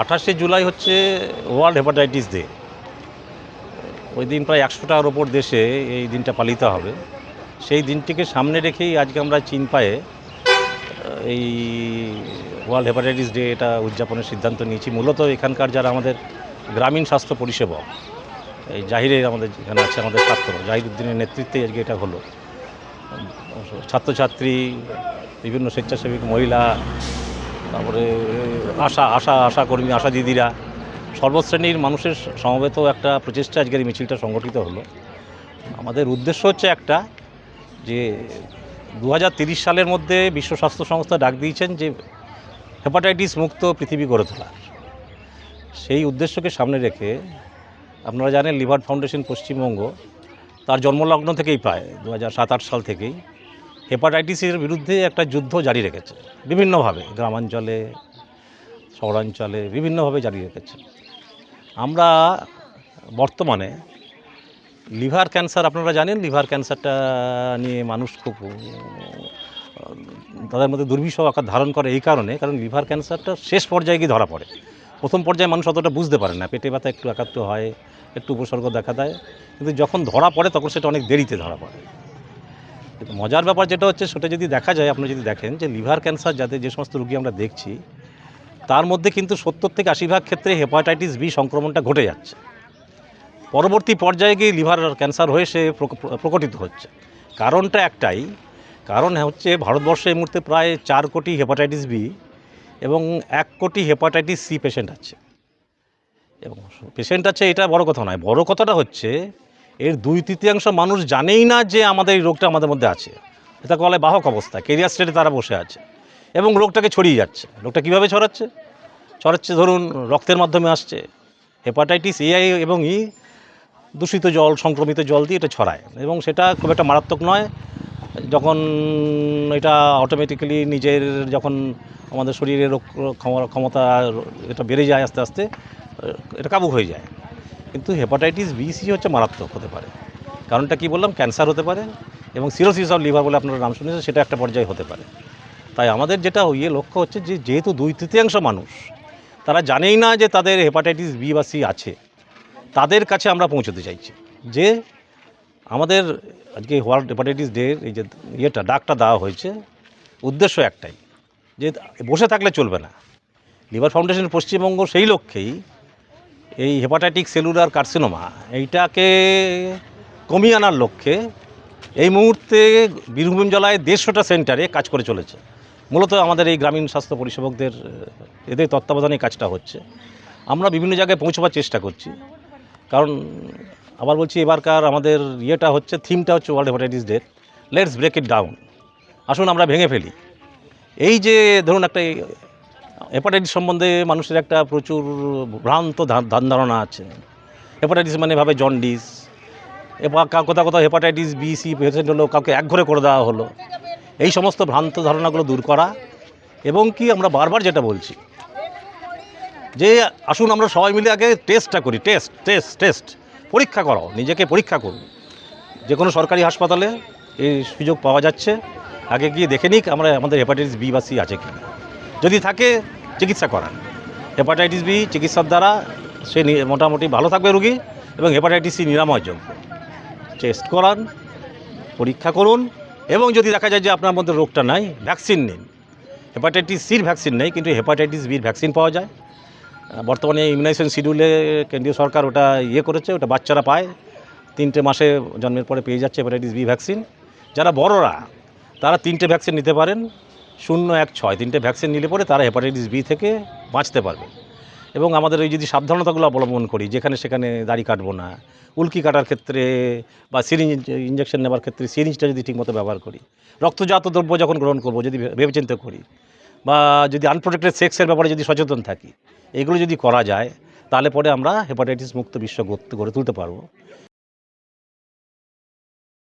আঠাশে জুলাই হচ্ছে world hepatitis day ওই দিন প্রায় একশোটার ওপর দেশে এই দিনটা পালিত হবে। সেই দিনটিকে সামনে রেখেই আজকে আমরা চীন পায়ে এই ওয়ার্ল্ড হেপাটাইটিস ডে এটা উদযাপনের সিদ্ধান্ত নিয়েছি। মূলত এখানকার যারা আমাদের গ্রামীণ স্বাস্থ্য পরিষেবা এই জাহিরে আমাদের এখানে আছে, আমাদের ছাত্র জাহির উদ্দিনের নেতৃত্বে আজকে এটা হলো। ছাত্রছাত্রী, বিভিন্ন স্বেচ্ছাসেবী মহিলা তারপরে, আশা আশা আশা কর্মী, আশা দিদিরা। সর্বশ্রেণীর মানুষের সমবেত একটা প্রচেষ্টা আজকের এই মিছিলটা সংগঠিত হলো। আমাদের উদ্দেশ্য হচ্ছে একটা, যে দু সালের মধ্যে বিশ্ব স্বাস্থ্য সংস্থা ডাক দিয়েছেন যে হেপাটাইটিস মুক্ত পৃথিবী গড়ে তোলার। সেই উদ্দেশ্যকে সামনে রেখে আপনারা জানেন লিভার ফাউন্ডেশন পশ্চিমবঙ্গ, তার জন্মলগ্ন থেকেই পায় দু হাজার সাল থেকেই। হেপাটাইটিসের বিরুদ্ধে একটা যুদ্ধ জারি রেখেছে। বিভিন্নভাবে গ্রামাঞ্চলে, শহরাঞ্চলে বিভিন্নভাবে জারি রেখেছে। আমরা বর্তমানে লিভার ক্যান্সার, আপনারা জানেন লিভার ক্যান্সারটা নিয়ে মানুষ খুব তাদের মধ্যে দুর্বিষহ আকার ধারণ করে এই কারণে, কারণ লিভার ক্যান্সারটা শেষ পর্যায়ে গিয়ে ধরা পড়ে। প্রথম পর্যায়ে মানুষ অতটা বুঝতে পারে না, পেটে ব্যথা একটু একাত্ম হয়, একটু উপসর্গ দেখা দেয়। কিন্তু যখন ধরা পড়ে তখন সেটা অনেক দেরিতে ধরা পড়ে। মজার ব্যাপার যেটা হচ্ছে, সেটা যদি দেখা যায়, আপনি যদি দেখেন যে লিভার ক্যান্সার যাতে যে সমস্ত রুগী আমরা দেখছি, তার মধ্যে কিন্তু সত্তর থেকে আশি ভাগ ক্ষেত্রে হেপাটাইটিস বি সংক্রমণটা ঘটে যাচ্ছে। পরবর্তী পর্যায়ে গিয়ে লিভার ক্যান্সার হয়ে সে প্রক- প্রকটিত হচ্ছে। কারণটা একটাই, কারণ হচ্ছে ভারতবর্ষে এই মুহূর্তে প্রায় চার কোটি হেপাটাইটিস বি এবং এক কোটি হেপাটাইটিস সি পেশেন্ট আছে। এবং পেশেন্ট আছে, এটা বড় কথা নয়। বড় কথাটা হচ্ছে এর দুই তৃতীয়াংশ মানুষ জানেই না যে আমাদের এই রোগটা আমাদের মধ্যে আছে। এটা বলে বাহক অবস্থা, কেরিয়ার স্টেটে তারা বসে আছে এবং রোগটাকে ছড়িয়ে যাচ্ছে। রোগটা কীভাবে ছড়াচ্ছে? ছড়াচ্ছে ধরুন রক্তের মাধ্যমে আসছে, হেপাটাইটিস, এআই এবং ই দূষিত জল, সংক্রমিত জল দিয়ে এটা ছড়ায় এবং সেটা খুব একটা মারাত্মক নয়। যখন এটা অটোমেটিক্যালি নিজের যখন আমাদের শরীরে রোগ, ক্ষম- ক্ষমতা এটা বেড়ে যায় আস্তে আস্তে, এটা কাবু হয়ে যায়। কিন্তু হেপাটাইটিস বি সি হচ্ছে মারাত্মক হতে পারে। কারণটা কি বললাম? ক্যান্সার হতে পারে এবং সিরোসিস অফ লিভার বলে আপনারা নাম শুনেছেন, সেটা একটা পর্যায়ে হতে পারে। তাই আমাদের যেটা ইয়ে লক্ষ্য হচ্ছে যে, যেহেতু দুই তৃতীয়াংশ মানুষ, তারা জানেই না যে তাদের হেপাটাইটিস বি বা সি আছে, তাদের কাছে আমরা পৌঁছতে চাইছি যে আমাদের আজকে ওয়ার্ল্ড হেপাটাইটিস ডে এই যে ইয়েটা, ডাকটা দেওয়া হয়েছে, উদ্দেশ্য একটাই, যে বসে থাকলে চলবে না। লিভার ফাউন্ডেশন পশ্চিমবঙ্গ সেই লক্ষ্যেই এই হেপাটাইটিক সেলুলার কার্সিনোমা, এইটাকে কমিয়ে আনার লক্ষ্যে এই মুহূর্তে বীরভূম জেলায় দেড়শোটা সেন্টারে কাজ করে চলেছে। মূলত আমাদের এই গ্রামীণ স্বাস্থ্য পরিষেবকদের, এদের তত্ত্বাবধানে কাজটা হচ্ছে। আমরা বিভিন্ন জায়গায় পৌঁছবার চেষ্টা করছি। কারণ আবার বলছি, এবারকার আমাদের ইয়েটা হচ্ছে, থিমটা হচ্ছে world hepatitis day, let's break it down. আসুন আমরা ভেঙে ফেলি। এই যে ধরুন একটা হেপাটাইটিস সম্বন্ধে মানুষের একটা প্রচুর ভ্রান্ত ধান ধারণা আছে। হেপাটাইটিস মানে ভাবে জন্ডিস কোথাও কোথাও হেপাটাইটিস বি সি পেশেন্ট হলো, কাউকে একঘরে করে দেওয়া হলো। এই সমস্ত ভ্রান্ত ধারণাগুলো দূর করা এবং কি আমরা বারবার যেটা বলছি, যে আসুন আমরা সবাই মিলে আগে টেস্টটা করি টেস্ট টেস্ট টেস্ট পরীক্ষা করো নিজেকে পরীক্ষা করুন। যে কোনো সরকারি হাসপাতালে এই সুযোগ পাওয়া যাচ্ছে, আগে গিয়ে দেখে নিক আমরা আমাদের হেপাটাইটিস বি বা সি আছে কি যদি থাকে চিকিৎসা করান। হেপাটাইটিস বি চিকিৎসার দ্বারা সে মোটামুটি ভালো থাকবে রুগী এবং হেপাটাইটিস সি নিরাময়যোগ্য। টেস্ট করান, পরীক্ষা করুন এবং যদি দেখা যায় যে আপনার মধ্যে রোগটা নাই ভ্যাকসিন নিন। হেপাটাইটিস সির ভ্যাকসিন নেই, কিন্তু হেপাটাইটিস বির ভ্যাকসিন পাওয়া যায়। বর্তমানে ইমিউনাইজেশন শিডিউলে কেন্দ্রীয় সরকার ওটা ইয়ে করেছে, ওটা বাচ্চারা পায়। তিনটে মাসে জন্মের পরে পেয়ে যাচ্ছে হেপাটাইটিস বি ভ্যাকসিন যারা বড়রা, তারা তিনটে ভ্যাকসিন নিতে পারেন। শূন্য এক ছয়, তিনটে ভ্যাকসিন নিলে পরে তারা হেপাটাইটিস বি থেকে বাঁচতে পারবে। এবং আমাদের ওই যদি সাবধানতাগুলো অবলম্বন করি, যেখানে সেখানে দাড়ি কাটবো না, উল্কি কাটার ক্ষেত্রে বা সিরিঞ্জ ইঞ্জেকশন নেওয়ার ক্ষেত্রে সিরিঞ্জটা যদি ঠিকমতো ব্যবহার করি, রক্তজাত দ্রব্য যখন গ্রহণ করব, যদি ভেবেচিন্তে করি, বা যদি আনপ্রোটেক্টেড সেক্সের ব্যাপারে যদি সচেতন থাকি, এগুলো যদি করা যায়, তাহলে পরে আমরা হেপাটাইটিস মুক্ত বিশ্ব গড়ে তুলতে পারব।